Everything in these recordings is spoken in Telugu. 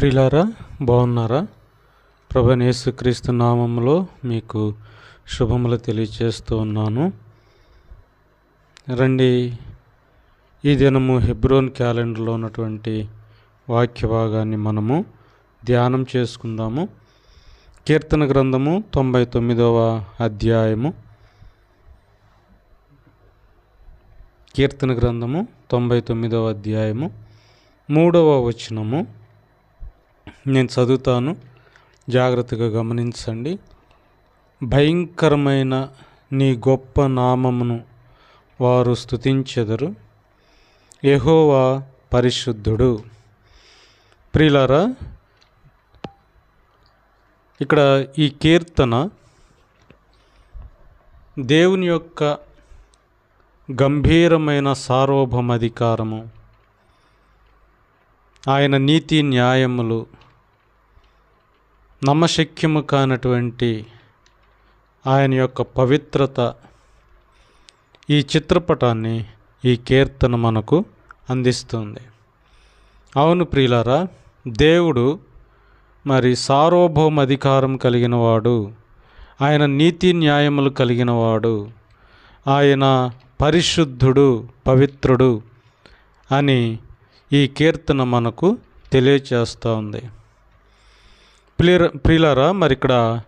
ప్రిలారా బాగున్నారా? ప్రభనేసుక్రీస్తు నామంలో మీకు శుభములు తెలియజేస్తూ ఉన్నాను. రండి ఈ దినము హెబ్రోన్ క్యాలెండర్లో ఉన్నటువంటి వాక్య భాగాన్ని మనము ధ్యానం చేసుకుందాము. కీర్తన గ్రంథము తొంభై తొమ్మిదవ అధ్యాయము. కీర్తన గ్రంథము తొంభై తొమ్మిదవ అధ్యాయము మూడవ వచనము. నేను చదువుతాను. జాగ్రత్తగా గమనించండి. భయంకరమైన నీ గొప్ప నామమును వారు స్తుతించెదరు. యహోవా పరిశుద్ధుడు. ప్రియులారా ఇక్కడ ఈ కీర్తన దేవుని యొక్క గంభీరమైన సార్వభౌమాధికారము. ఆయన నీతి న్యాయములు నమ్మశక్యము కానటువంటి ఆయన యొక్క పవిత్రత ఈ చిత్రపటాన్ని ఈ కీర్తన మనకు అందిస్తుంది. అవును ప్రియులారా దేవుడు మరి సార్వభౌమ అధికారం కలిగినవాడు ఆయన నీతి న్యాయములు కలిగినవాడు ఆయన పరిశుద్ధుడు పవిత్రుడు అని ఈ కీర్తన మనకు తెలియచేస్తూ ఉంది. ప్రియ ప్రియులారా మరి ఇక్కడ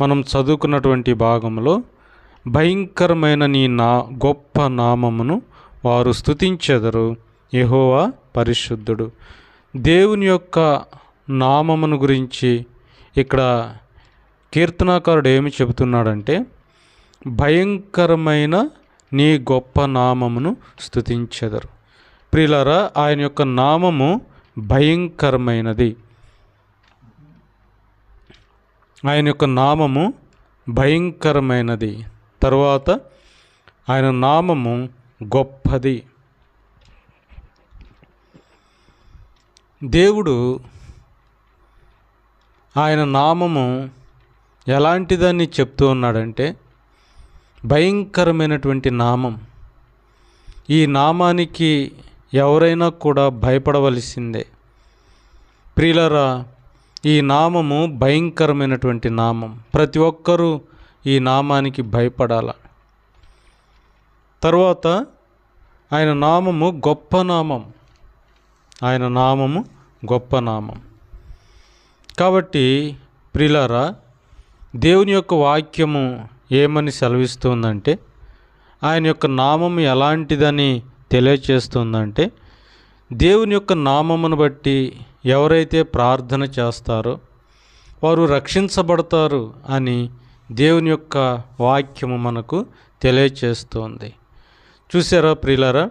మనం చదువుకున్నటువంటి భాగంలో భయంకరమైన నీ నా గొప్ప నామమును వారు స్థుతించెదరు యహోవా పరిశుద్ధుడు. దేవుని యొక్క నామమును గురించి ఇక్కడ కీర్తనాకారుడు ఏమి చెబుతున్నాడంటే భయంకరమైన నీ గొప్ప నామమును స్థుతించెదరు ప్రియులారా ఆయన యొక్క నామము భయంకరమైనది. ఆయన యొక్క నామము భయంకరమైనది. తరువాత ఆయన నామము గొప్పది. దేవుడు ఆయన నామము ఎలాంటిదని చెప్తూ ఉన్నాడంటే భయంకరమైనటువంటి నామం. ఈ నామానికి ఎవరైనా కూడా భయపడవలసిందే. ప్రియులరా ఈ నామము భయంకరమైనటువంటి నామం. ప్రతి ఒక్కరూ ఈ నామానికి భయపడాల. తర్వాత ఆయన నామము గొప్ప నామం. ఆయన నామము గొప్ప నామం. కాబట్టి ప్రిలారా దేవుని యొక్క వాక్యము ఏమని సెలవిస్తుందంటే ఆయన యొక్క నామం ఎలాంటిదని తెలియచేస్తుందంటే దేవుని యొక్క నామమును బట్టి ఎవరైతే ప్రార్థన చేస్తారో వారు రక్షించబడతారు అని దేవుని యొక్క వాక్యము మనకు తెలియచేస్తోంది. చూసారా ప్రియులరా?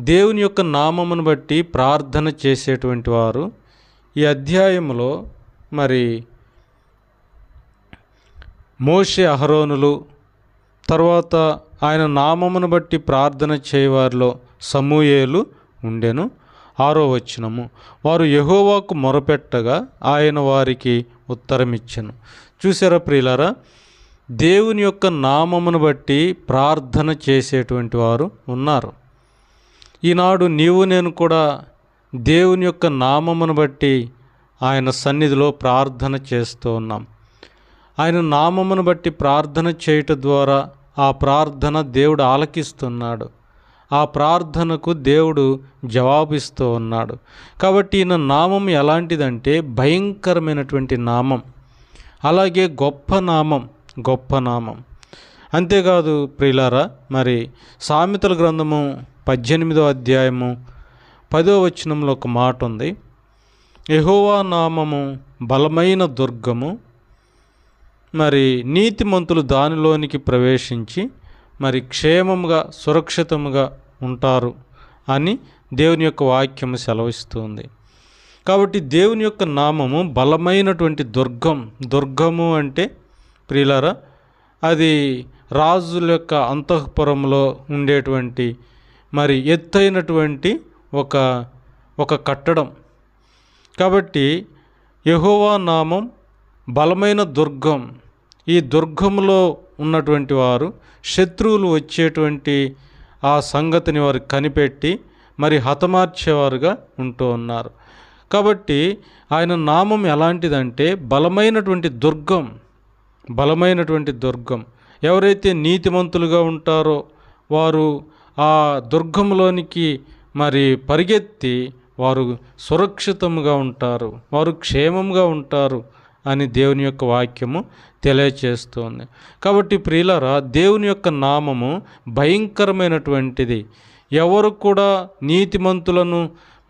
దేవుని యొక్క నామమును బట్టి ప్రార్థన చేసేటువంటి వారు ఈ అధ్యాయంలో మరి మోషే అహరోనులు తర్వాత ఆయన నామమును బట్టి ప్రార్థన చేయవారిలో సమూయేలు ఉండెను. ఆరో వచనము. వారు యహోవాకు మొరపెట్టగా ఆయన వారికి ఉత్తరమిచ్చను. చూసారా ప్రియులారా? దేవుని యొక్క నామమును బట్టి ప్రార్థన చేసేటువంటి వారు ఉన్నారు. ఈనాడు నీవు నేను కూడా దేవుని యొక్క నామమును బట్టి ఆయన సన్నిధిలో ప్రార్థన చేస్తూ ఉన్నాం. ఆయన నామమును బట్టి ప్రార్థన చేయటం ద్వారా ఆ ప్రార్థన దేవుడు ఆలకిస్తున్నాడు. ఆ ప్రార్థనకు దేవుడు జవాబిస్తూ ఉన్నాడు. కాబట్టి ఈయన నామం ఎలాంటిదంటే భయంకరమైనటువంటి నామం. అలాగే గొప్ప నామం గొప్ప నామం. అంతేకాదు ప్రియులారా మరి సామెతల గ్రంథము పద్దెనిమిదో అధ్యాయము పదో వచనంలో ఒక మాట ఉంది. యహోవా నామము బలమైన దుర్గము. మరి నీతిమంతులు దానిలోనికి ప్రవేశించి మరి క్షేమముగా సురక్షితముగా ఉంటారు అని దేవుని యొక్క వాక్యము సెలవిస్తుంది. కాబట్టి దేవుని యొక్క నామము బలమైనటువంటి దుర్గం. దుర్గము అంటే ప్రియులారా అది రాజుల యొక్క అంతఃపురంలో ఉండేటువంటి మరి ఎత్తైనటువంటి ఒక ఒక కట్టడం. కాబట్టి యహోవా నామం బలమైన దుర్గం. ఈ దుర్గంలో ఉన్నటువంటి వారు శత్రువులు వచ్చేటువంటి ఆ సంగతిని వారు కనిపెట్టి మరి హతమార్చేవారుగా ఉంటూ ఉన్నారు. కాబట్టి ఆయన నామం ఎలాంటిదంటే బలమైనటువంటి దుర్గం బలమైనటువంటి దుర్గం. ఎవరైతే నీతిమంతులుగా ఉంటారో వారు ఆ దుర్గంలోనికి మరి పరిగెత్తి వారు సురక్షితంగా ఉంటారు వారు క్షేమంగా ఉంటారు అని దేవుని యొక్క వాక్యము తెలియచేస్తుంది. కాబట్టి ప్రియులరా దేవుని యొక్క నామము భయంకరమైనటువంటిది. ఎవరు కూడా నీతిమంతులను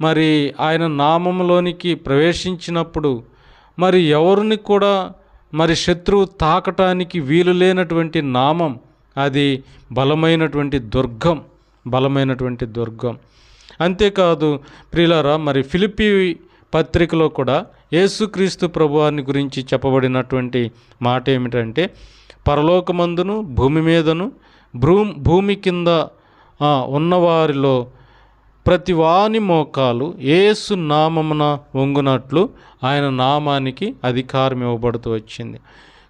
మరి ఆయన నామంలోనికి ప్రవేశించినప్పుడు మరి ఎవరిని కూడా మరి శత్రువు తాకటానికి వీలు లేనటువంటి నామం అది బలమైనటువంటి దుర్గం బలమైనటువంటి దుర్గం. అంతేకాదు ప్రియులారా మరి ఫిలిపి పత్రికలో కూడా యేసుక్రీస్తు ప్రభువారిని గురించి చెప్పబడినటువంటి మాట ఏమిటంటే పరలోకమందును భూమి మీదను భూ భూమి కింద ఉన్నవారిలో ప్రతి వాని మోకాలు ఏసు నామమున వంగునట్లు ఆయన నామానికి అధికారం ఇవ్వబడుతూ వచ్చింది.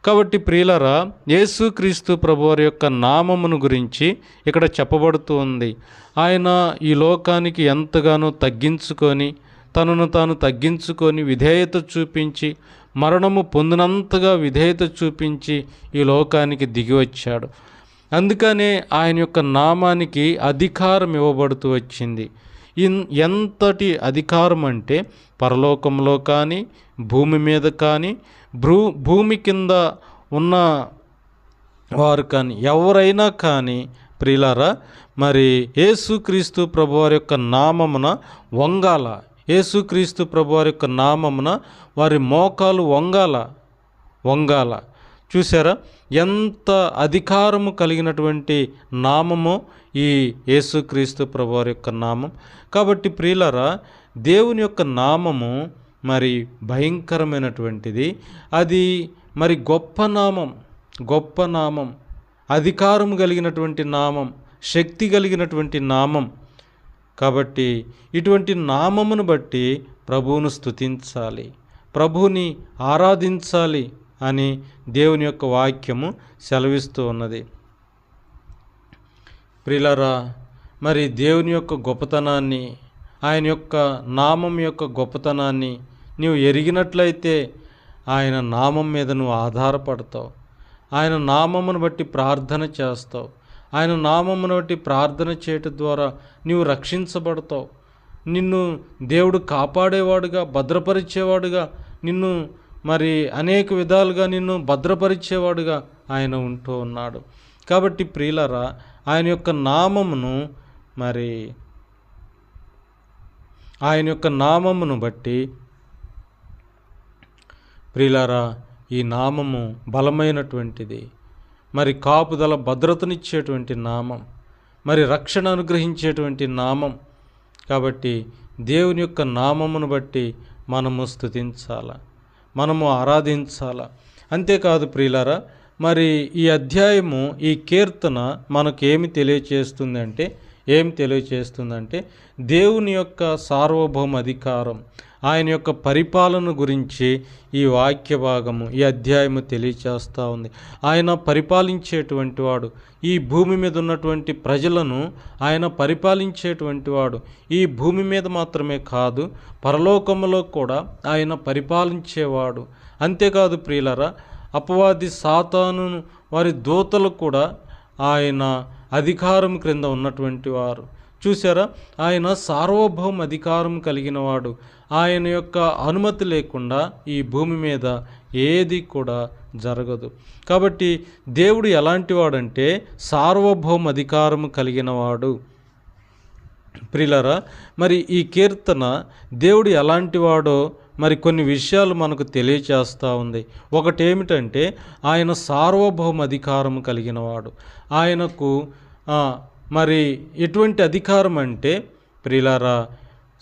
కాబట్టి ప్రియులరా యేసుక్రీస్తు ప్రభువారి యొక్క నామమును గురించి ఇక్కడ చెప్పబడుతూ ఉంది. ఆయన ఈ లోకానికి ఎంతగానో తగ్గించుకొని తనను తాను తగ్గించుకొని విధేయత చూపించి మరణము పొందినంతగా విధేయత చూపించి ఈ లోకానికి దిగి వచ్చాడు. అందుకనే ఆయన యొక్క నామానికి అధికారం ఇవ్వబడుతూ వచ్చింది. ఇన్ ఎంతటి అధికారం అంటే పరలోకంలో కానీ భూమి మీద కానీ భూ భూమి కింద ఉన్న వారు కానీ ఎవరైనా కానీ ప్రియులారా మరి యేసుక్రీస్తు ప్రభువారి యొక్క నామమున వంగాల. యేసుక్రీస్తు ప్రభువారి యొక్క నామమున వారి మోకాలు వంగాల వంగాల. చూసారా ఎంత అధికారము కలిగినటువంటి నామము ఈ యేసుక్రీస్తు ప్రభువారి యొక్క నామం. కాబట్టి ప్రియులరా దేవుని యొక్క నామము మరి భయంకరమైనటువంటిది. అది మరి గొప్ప నామం గొప్ప నామం అధికారం కలిగినటువంటి నామం శక్తి కలిగినటువంటి నామం. కాబట్టి ఇటువంటి నామమును బట్టి ప్రభువును స్తుతించాలి. ప్రభువుని ఆరాధించాలి అని దేవుని యొక్క వాక్యము సెలవిస్తూ ఉన్నది. ప్రిలరా మరి దేవుని యొక్క గొప్పతనాన్ని ఆయన యొక్క నామం యొక్క గొప్పతనాన్ని నీవు ఎరిగినట్లయితే ఆయన నామం మీద నువ్వు ఆధారపడతావు. ఆయన నామమును బట్టి ప్రార్థన చేస్తావు. ఆయన నామమును బట్టి ప్రార్థన చేయటం ద్వారా నీవు రక్షించబడతావు. నిన్ను దేవుడు కాపాడేవాడుగా భద్రపరిచేవాడుగా నిన్ను మరి అనేక విధాలుగా నిన్ను భద్రపరిచేవాడుగా ఆయన ఉంటూ ఉన్నాడు. కాబట్టి ప్రియులరా ఆయన యొక్క నామమును మరి ఆయన యొక్క నామమును బట్టి ప్రియులారా ఈ నామము బలమైనటువంటిది. మరి కాపుదల భద్రతనిచ్చేటువంటి నామం మరి రక్షణ అనుగ్రహించేటువంటి నామం. కాబట్టి దేవుని యొక్క నామమును బట్టి మనము స్థుతించాల మనము ఆరాధించాల? అంతేకాదు ప్రియులారా మరి ఈ అధ్యాయము ఈ కీర్తన మనకు ఏమి తెలియచేస్తుందంటే ఏం తెలియచేస్తుందంటే దేవుని యొక్క సార్వభౌమ అధికారం ఆయన యొక్క పరిపాలన గురించి ఈ వాక్య భాగము ఈ అధ్యాయము తెలియచేస్తూ ఉంది. ఆయన పరిపాలించేటువంటి వాడు ఈ భూమి మీద ఉన్నటువంటి ప్రజలను ఆయన పరిపాలించేటువంటి వాడు. ఈ భూమి మీద మాత్రమే కాదు పరలోకములో కూడా ఆయన పరిపాలించేవాడు. అంతేకాదు ప్రియులరా అపవాది సాతాను వారి దూతలు కూడా ఆయన అధికారం క్రింద ఉన్నటువంటి వారు. చూసారా ఆయన సార్వభౌమ అధికారం కలిగిన వాడు ఆయన యొక్క అనుమతి లేకుండా ఈ భూమి మీద ఏది కూడా జరగదు. కాబట్టి దేవుడు ఎలాంటి వాడంటే సార్వభౌమ అధికారం కలిగిన వాడు ప్రిలరా మరి ఈ కీర్తన దేవుడు ఎలాంటి వాడో మరి కొన్ని విషయాలు మనకు తెలియచేస్తూ ఉంది. ఒకటి ఏమిటంటే ఆయన సార్వభౌమ అధికారం కలిగినవాడు. ఆయనకు మరి ఎటువంటి అధికారం అంటే ప్రిలారా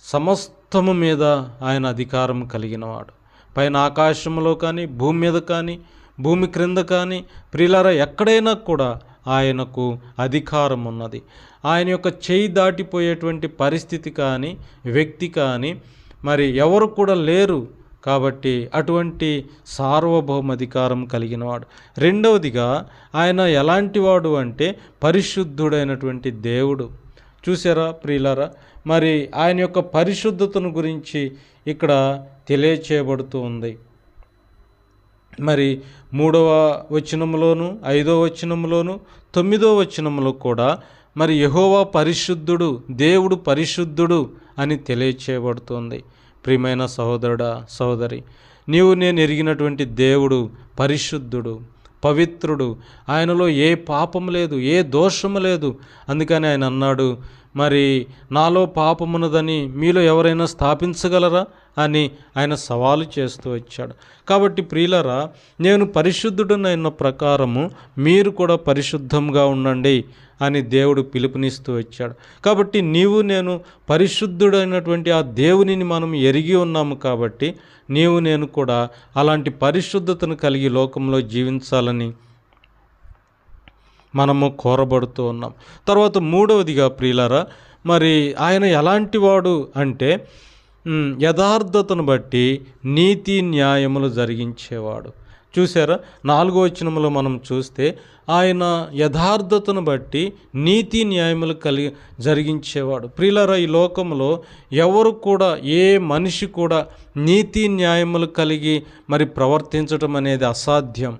సమస్తము మీద ఆయన అధికారం కలిగినవాడు. పైన ఆకాశంలో కానీ భూమి మీద కానీ భూమి క్రింద కానీ ప్రిలారా ఎక్కడైనా కూడా ఆయనకు అధికారం ఉన్నది. ఆయన యొక్క చేయి దాటిపోయేటువంటి పరిస్థితి కానీ వ్యక్తి కానీ మరి ఎవరు కూడా లేరు. కాబట్టి అటువంటి సార్వభౌమాధికారం కలిగినవాడు. రెండవదిగా ఆయన ఎలాంటి వాడు అంటే పరిశుద్ధుడైనటువంటి దేవుడు. చూసారా ప్రియులారా? మరి ఆయన యొక్క పరిశుద్ధతను గురించి ఇక్కడ తెలియచేయబడుతూ ఉంది. మరి మూడవ వచనంలోను ఐదవ వచనంలోను తొమ్మిదో వచనంలో కూడా మరి యహోవా పరిశుద్ధుడు దేవుడు పరిశుద్ధుడు అని తెలియచేయబడుతుంది ప్రియమైన సహోదరుడా సహోదరి నీవు నేను ఎరిగినటువంటి దేవుడు పరిశుద్ధుడు పవిత్రుడు. ఆయనలో ఏ పాపం లేదు ఏ దోషము లేదు. అందుకని ఆయన అన్నాడు మరి నాలో పాపమున్నదని మీలో ఎవరైనా స్థాపించగలరా అని ఆయన సవాలు చేస్తూ వచ్చాడు. కాబట్టి ప్రియులరా నేను పరిశుద్ధుడనైన ప్రకారము మీరు కూడా పరిశుద్ధంగా ఉండండి అని దేవుడు పిలుపునిస్తూ వచ్చాడు. కాబట్టి నీవు నేను పరిశుద్ధుడైనటువంటి ఆ దేవునిని మనం ఎరిగి ఉన్నాము కాబట్టి నీవు నేను కూడా అలాంటి పరిశుద్ధతను కలిగి లోకంలో జీవించాలని మనము కోరబడుతూ ఉన్నాం. తర్వాత మూడవదిగా ప్రియులారా మరి ఆయన ఎలాంటి వాడు అంటే యథార్థతను బట్టి నీతి న్యాయములు జరిగించేవాడు. చూసారా నాలుగో వచనములు మనం చూస్తే ఆయన యథార్థతను బట్టి నీతి న్యాయములు కలిగి జరిగించేవాడు. ప్రియులరా ఈ లోకంలో ఎవరు కూడా ఏ మనిషి కూడా నీతి న్యాయములు కలిగి మరి ప్రవర్తించడం అనేది అసాధ్యం.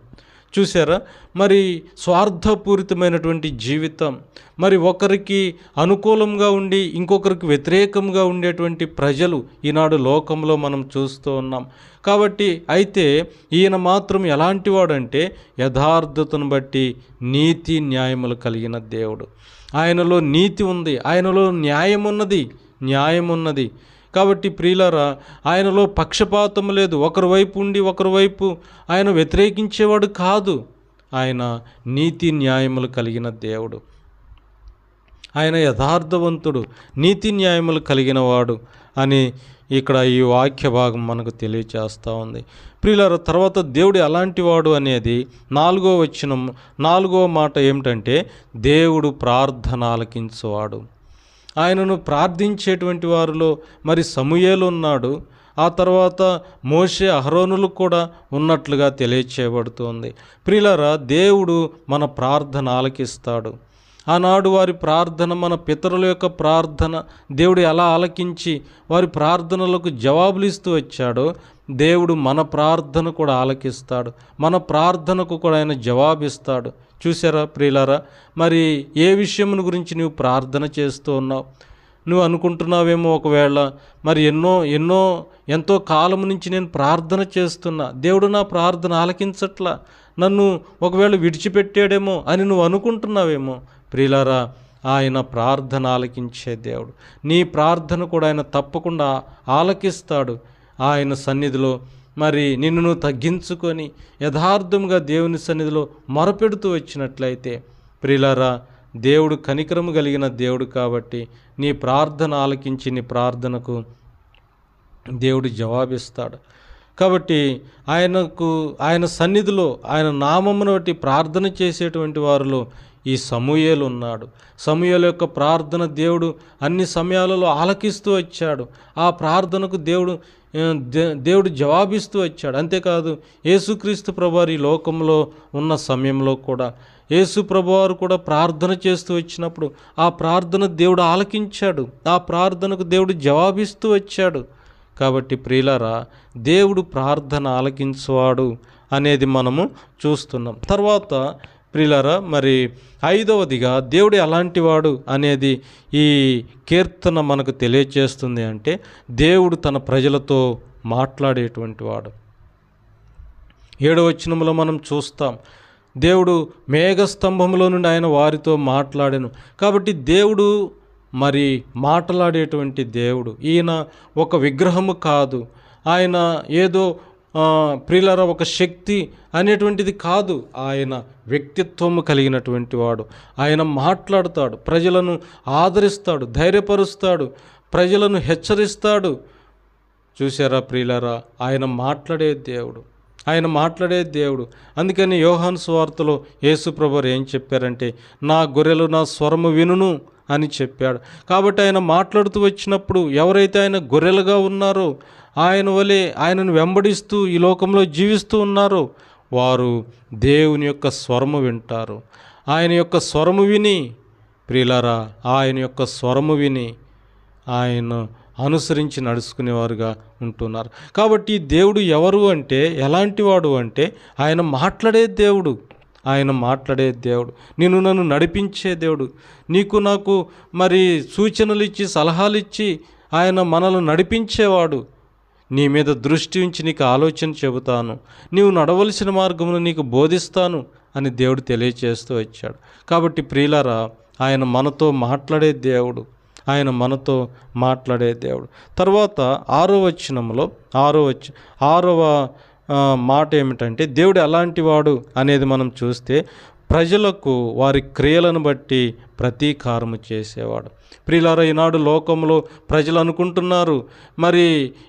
చూసారా మరి స్వార్థపూరితమైనటువంటి జీవితం మరి ఒకరికి అనుకూలంగా ఉండి ఇంకొకరికి వ్యతిరేకంగా ఉండేటువంటి ప్రజలు ఈనాడు లోకంలో మనం చూస్తూ ఉన్నాం. కాబట్టి అయితే ఈయన మాత్రం ఎలాంటి వాడంటే యథార్థతను బట్టి నీతి న్యాయములు కలిగిన దేవుడు. ఆయనలో నీతి ఉంది ఆయనలో న్యాయం ఉన్నది న్యాయం ఉన్నది కాబట్టి ప్రియులారా ఆయనలో పక్షపాతం లేదు. ఒకరి వైపు ఉండి ఒకరి వైపు ఆయన వ్యతిరేకించేవాడు కాదు. ఆయన నీతి న్యాయములు కలిగిన దేవుడు. ఆయన యథార్థవంతుడు నీతి న్యాయములు కలిగిన వాడు అని ఇక్కడ ఈ వాక్య భాగం మనకు తెలియచేస్తూ ఉంది. ప్రియులార తర్వాత దేవుడు ఎలాంటి వాడు అనేది నాలుగో వచ్చిన నాలుగో మాట ఏమిటంటే దేవుడు ప్రార్థన ఆలకించువాడు ఆయనను ప్రార్థించేటువంటి వారిలో మరి సమూయేలు ఉన్నాడు. ఆ తర్వాత మోషే అహరోనులు కూడా ఉన్నట్లుగా తెలియచేయబడుతోంది. ప్రిలరా దేవుడు మన ప్రార్థన ఆలకిస్తాడు. ఆనాడు వారి ప్రార్థన మన పితరుల యొక్క ప్రార్థన దేవుడు ఎలా ఆలకించి వారి ప్రార్థనలకు జవాబులు ఇస్తూ వచ్చాడో దేవుడు మన ప్రార్థన కూడా ఆలకిస్తాడు. మన ప్రార్థనకు కూడా ఆయన జవాబిస్తాడు. చూసారా ప్రియులారా? మరి ఏ విషయం గురించి నువ్వు ప్రార్థన చేస్తూ ఉన్నావు? నువ్వు అనుకుంటున్నావేమో ఒకవేళ మరి ఎన్నో ఎన్నో ఎంతో కాలం నుంచి నేను ప్రార్థన చేస్తున్నా. దేవుడు నా ప్రార్థన ఆలకించట్లా. నన్ను ఒకవేళ విడిచిపెట్టాడేమో అని నువ్వు అనుకుంటున్నావేమో? ప్రియులారా ఆయన ప్రార్థన ఆలకించే దేవుడు. నీ ప్రార్థన కూడా ఆయన తప్పకుండా ఆలకిస్తాడు. ఆయన సన్నిధిలో మరి నిన్ను నువ్వు తగ్గించుకొని యథార్థంగా దేవుని సన్నిధిలో మొరపెడుతూ వచ్చినట్లయితే ప్రిలరా దేవుడు కనికరము కలిగిన దేవుడు కాబట్టి నీ ప్రార్థన ఆలకించి నీ ప్రార్థనకు దేవుడు జవాబిస్తాడు. కాబట్టి ఆయనకు ఆయన సన్నిధిలో ఆయన నామమును బట్టి ప్రార్థన చేసేటువంటి వారిలో ఈ సమూయేలు ఉన్నాడు. సమూయేలు యొక్క ప్రార్థన దేవుడు అన్ని సమయాలలో ఆలకిస్తూ వచ్చాడు. ఆ ప్రార్థనకు దేవుడు దేవుడు జవాబిస్తూ వచ్చాడు. అంతేకాదు యేసుక్రీస్తు ప్రభువారు ఈ లోకంలో ఉన్న సమయంలో కూడా యేసు ప్రభువారు కూడా ప్రార్థన చేస్తూ వచ్చినప్పుడు ఆ ప్రార్థన దేవుడు ఆలకించాడు. ఆ ప్రార్థనకు దేవుడు జవాబిస్తూ వచ్చాడు. కాబట్టి ప్రియులరా దేవుడు ప్రార్థన ఆలకించువాడు అనేది మనము చూస్తున్నాం. తర్వాత ప్రియులారా మరి ఐదవదిగా దేవుడు ఎలాంటి వాడు అనేది ఈ కీర్తన మనకు తెలియచేస్తుంది అంటే దేవుడు తన ప్రజలతో మాట్లాడేటువంటి వాడు. ఏడవ వచనంలో మనం చూస్తాం దేవుడు మేఘస్తంభంలో నుండి ఆయన వారితో మాట్లాడాను. కాబట్టి దేవుడు మరి మాట్లాడేటువంటి దేవుడు ఈయన ఒక విగ్రహము కాదు. ఆయన ఏదో ప్రియులరా ఒక శక్తి అనేటువంటిది కాదు ఆయన వ్యక్తిత్వము కలిగినటువంటి వాడు. ఆయన మాట్లాడతాడు ప్రజలను ఆదరిస్తాడు ధైర్యపరుస్తాడు ప్రజలను హెచ్చరిస్తాడు. చూసారా ప్రియులరా ఆయన మాట్లాడే దేవుడు. ఆయన మాట్లాడే దేవుడు. అందుకని యోహాన్ స్వార్తలో యేసుప్రభురు ఏం చెప్పారంటే నా గొర్రెలు నా స్వరము వినును అని చెప్పాడు. కాబట్టి ఆయన మాట్లాడుతూ వచ్చినప్పుడు ఎవరైతే ఆయన గొర్రెలుగా ఉన్నారో ఆయన వలె ఆయనను వెంబడిస్తూ ఈ లోకంలో జీవిస్తూ ఉన్నారో వారు దేవుని యొక్క స్వరము వింటారు. ఆయన యొక్క స్వరము విని ప్రియులరా ఆయన యొక్క స్వరము విని ఆయన అనుసరించి నడుచుకునేవారుగా ఉంటున్నారు. కాబట్టి దేవుడు ఎవరు అంటే ఎలాంటి వాడు అంటే ఆయన మాట్లాడే దేవుడు. ఆయన మాట్లాడే దేవుడు. నేను నన్ను నడిపించే దేవుడు. నీకు నాకు మరి సూచనలు ఇచ్చి సలహాలు ఇచ్చి ఆయన మనల్ని నడిపించేవాడు. నీ మీద దృష్టి ఉంచి నీకు ఆలోచన చెబుతాను. నీవు నడవలసిన మార్గమును నీకు బోధిస్తాను అని దేవుడు తెలియచేస్తూ వచ్చాడు. కాబట్టి ప్రియులరా ఆయన మనతో మాట్లాడే దేవుడు. ఆయన మనతో మాట్లాడే దేవుడు. తర్వాత ఆరో వచనంలో ఆరో వచ్చ ఆరవ మాట ఏమిటంటే దేవుడు ఎలాంటి వాడు అనేది మనం చూస్తే ప్రజలకు వారి క్రియలను బట్టి ప్రతీకారము చేసేవాడు. ప్రియులారా ఈనాడు లోకంలో ప్రజలు అనుకుంటున్నారు మరి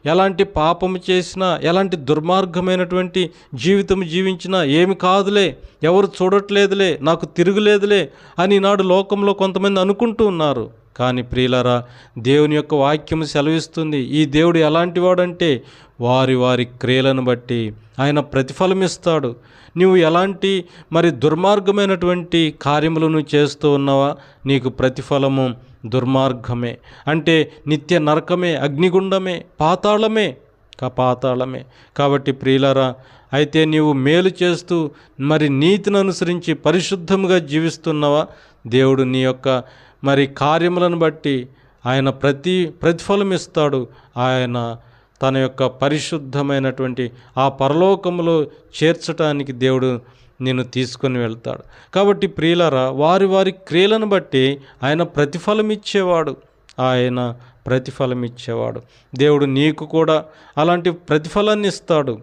ఎలాంటి పాపము చేసినా ఎలాంటి దుర్మార్గమైనటువంటి జీవితం జీవించినా ఏమి కాదులే ఎవరు చూడట్లేదులే నాకు తిరుగులేదులే అని ఈనాడు లోకంలో కొంతమంది అనుకుంటూ ఉన్నారు. కానీ ప్రియులరా దేవుని యొక్క వాక్యం సెలవిస్తుంది. ఈ దేవుడు ఎలాంటి వాడంటే వారి వారి క్రియలను బట్టి ఆయన ప్రతిఫలం ఇస్తాడు నువ్వు ఎలాంటి మరి దుర్మార్గమైనటువంటి కార్యములను చేస్తూ ఉన్నావా? నీకు ప్రతిఫలము దుర్మార్గమే. అంటే నిత్య నరకమే అగ్నిగుండమే పాతాళమే పాతాళమే కాబట్టి ప్రియులరా అయితే నీవు మేలు చేస్తూ మరి నీతిని అనుసరించి పరిశుద్ధంగా జీవిస్తున్నావా? దేవుడు నీ యొక్క మరి కార్యములను బట్టి ఆయన ప్రతి ప్రతిఫలం ఇస్తాడు ఆయన తన యొక్క పరిశుద్ధమైనటువంటి ఆ పరలోకములో చేర్చటానికి దేవుడు నేను తీసుకొని వెళ్తాడు. కాబట్టి ప్రియులరా వారి వారి క్రియలను బట్టి ఆయన ప్రతిఫలం ఇచ్చేవాడు ఆయన ప్రతిఫలం ఇచ్చేవాడు దేవుడు నీకు కూడా అలాంటి ప్రతిఫలాన్ని ఇస్తాడు.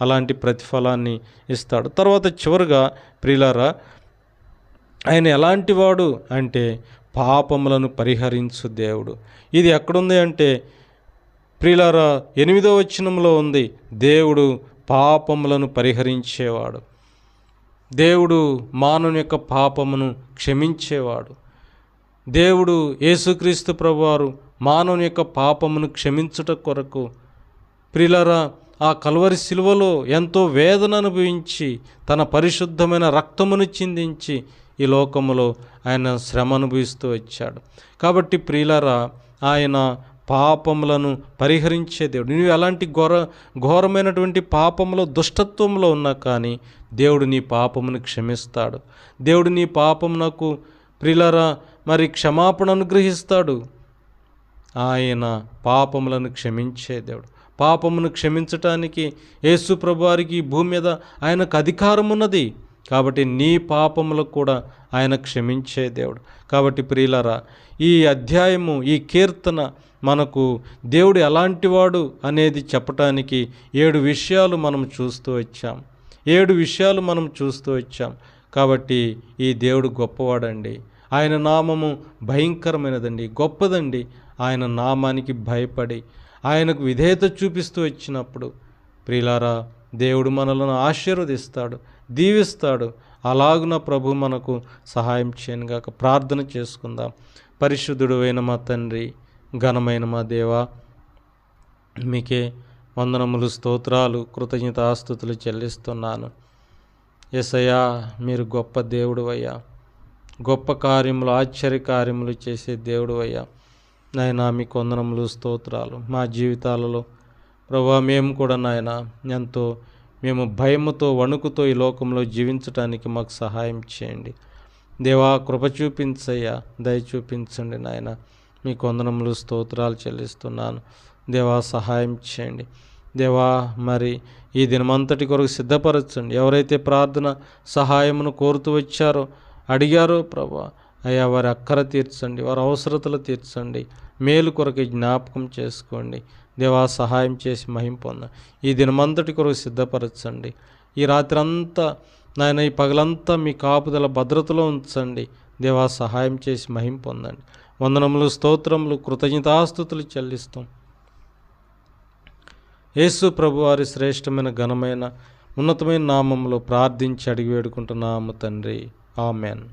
అలాంటి ప్రతిఫలాన్ని ఇస్తాడు. తర్వాత చివరిగా ప్రియులారా ఆయన ఎలాంటి వాడు అంటే పాపములను పరిహరించు దేవుడు. ఇది ఎక్కడుంది అంటే ప్రియులారా ఎనిమిదో వచనంలో ఉంది దేవుడు పాపములను పరిహరించేవాడు. దేవుడు మానవుని యొక్క పాపమును క్షమించేవాడు. దేవుడు యేసుక్రీస్తు ప్రభువారు మానవుని యొక్క పాపమును క్షమించుట కొరకు ప్రిలరా ఆ కలువరి శిలువలో ఎంతో వేదన అనుభవించి తన పరిశుద్ధమైన రక్తమును చిందించి ఈ లోకములో ఆయన శ్రమ అనుభవిస్తూ వచ్చాడు. కాబట్టి ప్రియులరా ఆయన పాపములను పరిహరించే దేవుడు. నువ్వు ఎలాంటి ఘోర ఘోరమైనటువంటి పాపంలో దుష్టత్వంలో ఉన్నా కానీ దేవుడు నీ పాపమును క్షమిస్తాడు. దేవుడు నీ పాపమునకు ప్రిలరా మరి క్షమాపణ అనుగ్రహిస్తాడు. ఆయన పాపములను క్షమించే దేవుడు. పాపమును క్షమించటానికి యేసు ప్రభువారికి భూమి మీద ఆయనకు అధికారం ఉన్నది కాబట్టి నీ పాపములకు కూడా ఆయన క్షమించే దేవుడు. కాబట్టి ప్రియులరా ఈ అధ్యాయము ఈ కీర్తన మనకు దేవుడు ఎలాంటివాడు అనేది చెప్పటానికి ఏడు విషయాలు మనం చూస్తూ వచ్చాం. ఏడు విషయాలు మనం చూస్తూ వచ్చాం. కాబట్టి ఈ దేవుడు గొప్పవాడండి. ఆయన నామము భయంకరమైనదండి గొప్పదండి. ఆయన నామానికి భయపడి ఆయనకు విధేయత చూపిస్తూ వచ్చినప్పుడు ప్రిలారా దేవుడు మనలను ఆశీర్వదిస్తాడు. దీవిస్తాడు. అలాగున ప్రభు మనకు సహాయం చేయనుగాక ప్రార్థన చేసుకుందాం. పరిశుద్ధుడు అయిన మా తండ్రి ఘనమైన మా దేవా మీకే వందనములు స్తోత్రాలు కృతజ్ఞత ఆస్తుతులు చెల్లిస్తున్నాను. ఎసయా మీరు గొప్ప దేవుడు అయ్యా గొప్ప కార్యములు ఆశ్చర్య కార్యములు చేసే దేవుడు అయ్యా నాయన మీకు వందనములు స్తోత్రాలు. మా జీవితాలలో ప్రభా మేము కూడా నాయన ఎంతో మేము భయముతో వణుకుతో ఈ లోకంలో జీవించటానికి మాకు సహాయం చేయండి. దేవా కృప చూపించయ్యా దయ చూపించండి నాయన. మీకు వందనములు స్తోత్రాలు చెల్లిస్తున్నాను. దేవా సహాయం చేయండి. దేవా మరి ఈ దినమంతటి కొరకు సిద్ధపరచండి. ఎవరైతే ప్రార్థన సహాయమును కోరుతూ వచ్చారో అడిగారో ప్రభా అయ్యా వారి అక్కర తీర్చండి వారి అవసరతలు తీర్చండి. మేలు కొరకు జ్ఞాపకం చేసుకోండి. దేవా సహాయం చేసి మహిం పొంద. ఈ దినమంతటి కొరకు సిద్ధపరచండి. ఈ రాత్రి అంతా నాయన ఈ పగలంతా మీ కాపుదల భద్రతలో ఉంచండి. దేవా సహాయం చేసి మహిం పొందండి. వందనములు స్తోత్రములు కృతజ్ఞతాస్థుతులు చెల్లిస్తాం. యేసు ప్రభు వారి శ్రేష్టమైన ఘనమైన ఉన్నతమైన నామంలో ప్రార్థించి అడిగి వేడుకుంటున్నాము తండ్రి. ఆమెన్.